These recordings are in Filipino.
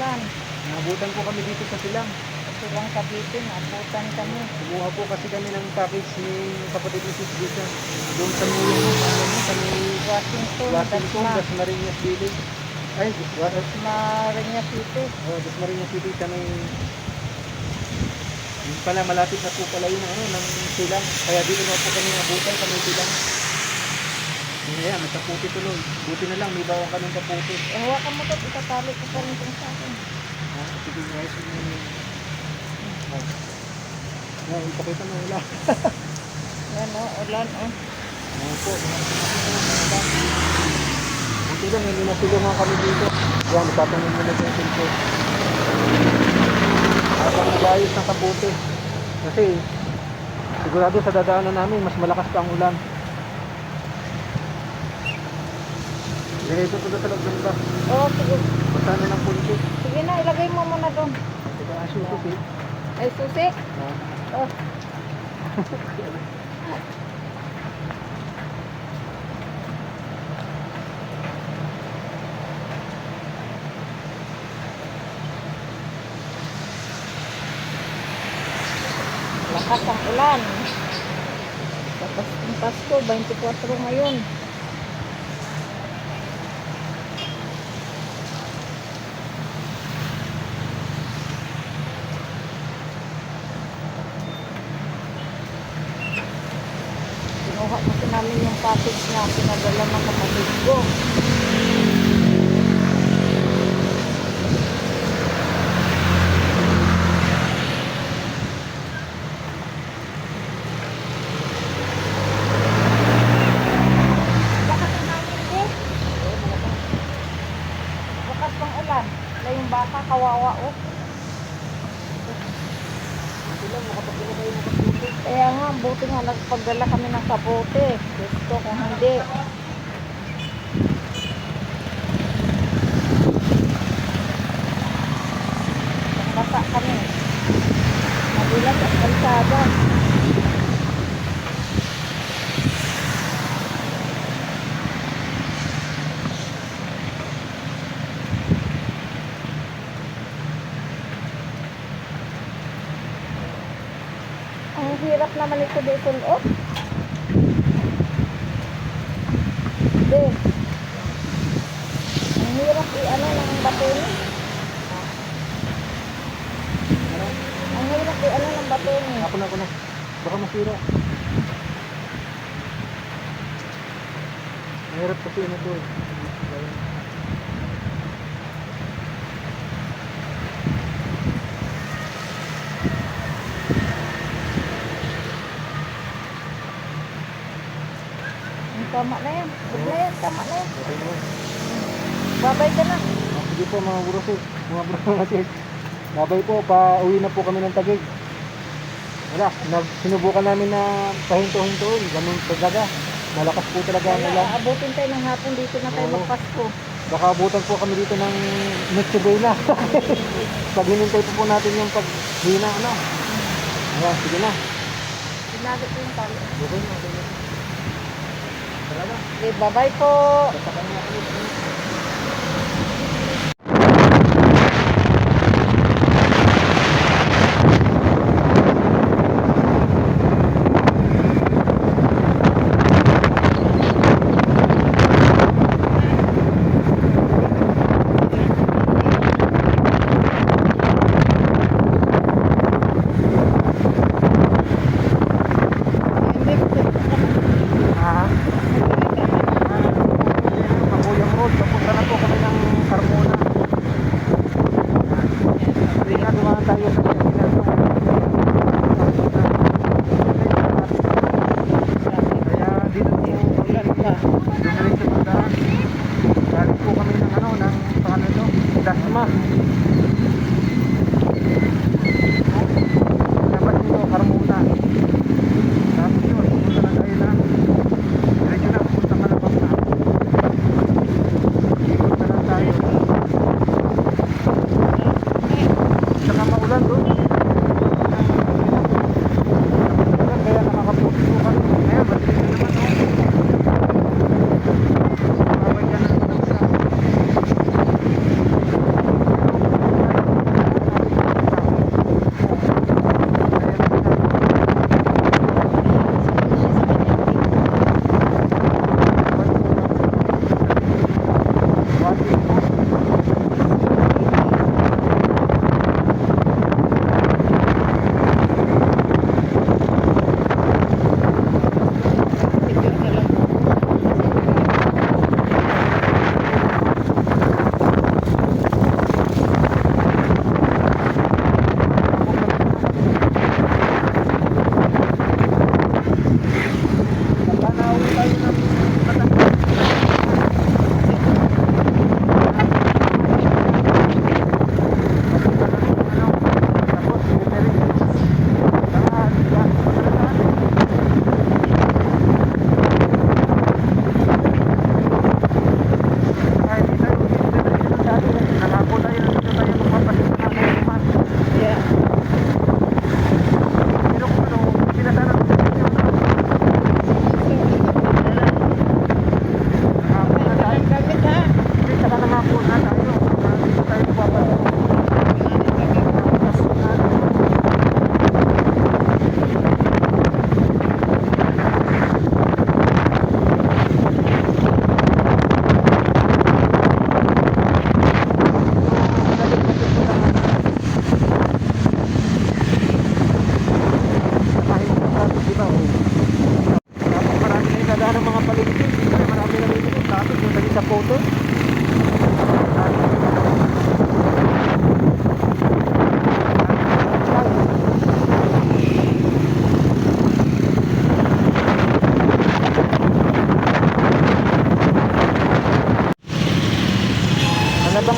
Ulan. Nabutan po kami dito sa silang. Silang Cavite, nabutan kami. Kumuha po kasi kami ng package ni kapatid ni Sis Lisa. Doon sa may, ano, sa may Washington, Washington, Dasma, Dasmariñas Village. Ay, what? Dasmariñas City. Oh, Dasmariñas City sa may... Yun pala, malapit na po pala yun, ano, ng silang. Kaya dito na po kami nabutan, kami silang. Yun yan, may kaputi tuloy. Buti na lang, may bawang kaming kaputi. Eh, hawakan mo to, itatali ko pa rin kung sa akin. Ha? Sige guys. Oh. Yan, ipakita mo wala. Yan o, ulan o. Ano po, Buti lang, hindi natulungan kami dito. Yan, ipapangin mo na sa ko. Habang nag-ayos ng kaputi. Kasi, sigurado sa dadaanan namin, mas malakas pa ang ulan. Diretso ko sa loob ng bus. Oh, sige. Basta na ng punti. Sige na, ilagay mo muna doon. Ang susos eh. Ay, susi. Ah. Oh. Lakas ang ulan. Tapos ang Pasko, 24 ngayon. Kinuha kasi namin yung package niya. Pinadala ng kapatid ko. Bakat pang ulan. Na yung baka kawawa oh. Kaya nga, buti nga nagpagdala kami ng kabote. Gusto kung hindi. Ang hirap naman ito dito, oh. Hindi. Ang hirap i-ano ng bato ni. Ang hirap i-ano ng bato ni. Ako na, ako na. Baka masira. Mahirap kasi ano to eh. Ang Tama na yan. Huwag na yan. Tama na. Okay na yun. Babay ka na. Ah, Sige po mga burusik, mga burusik. Babay po, pa-uwi na po kami ng tagig. Wala, nag, sinubukan namin na pahinto-hintoon, ganun talaga. Malakas po talaga ang Wala, ulan. aabutin tayo ng hapon dito na tayo Oo. magpasko. Baka abutan po kami dito ng Noche Buena. Pag hinintay po po natin yung paghina, ano. Ayan, sige na. Sinabi ko yung tali. Okay na, okay na. Bye-bye po. Po kami ng Carmona. Dumaan tayo sa Pilipinas.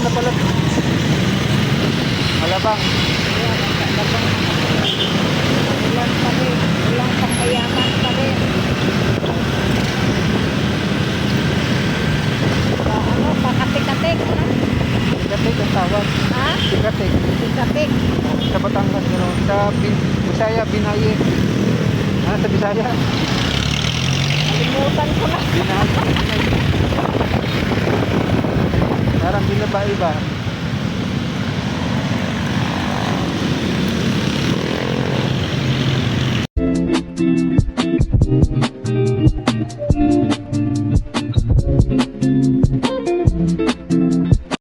Na pala. Malabang. Ulan pa rin. Ulan pang mayaman pa rin. Sa ano, pakatik-katik. Sikatik ang tawag. Ha? Sikatik. Katik. Sa Batangas, gano'n. Sa Bin- Bisaya, Binaye. Ah, sa Bisaya. Kalimutan ko na. Binaye. Parang binaba iba.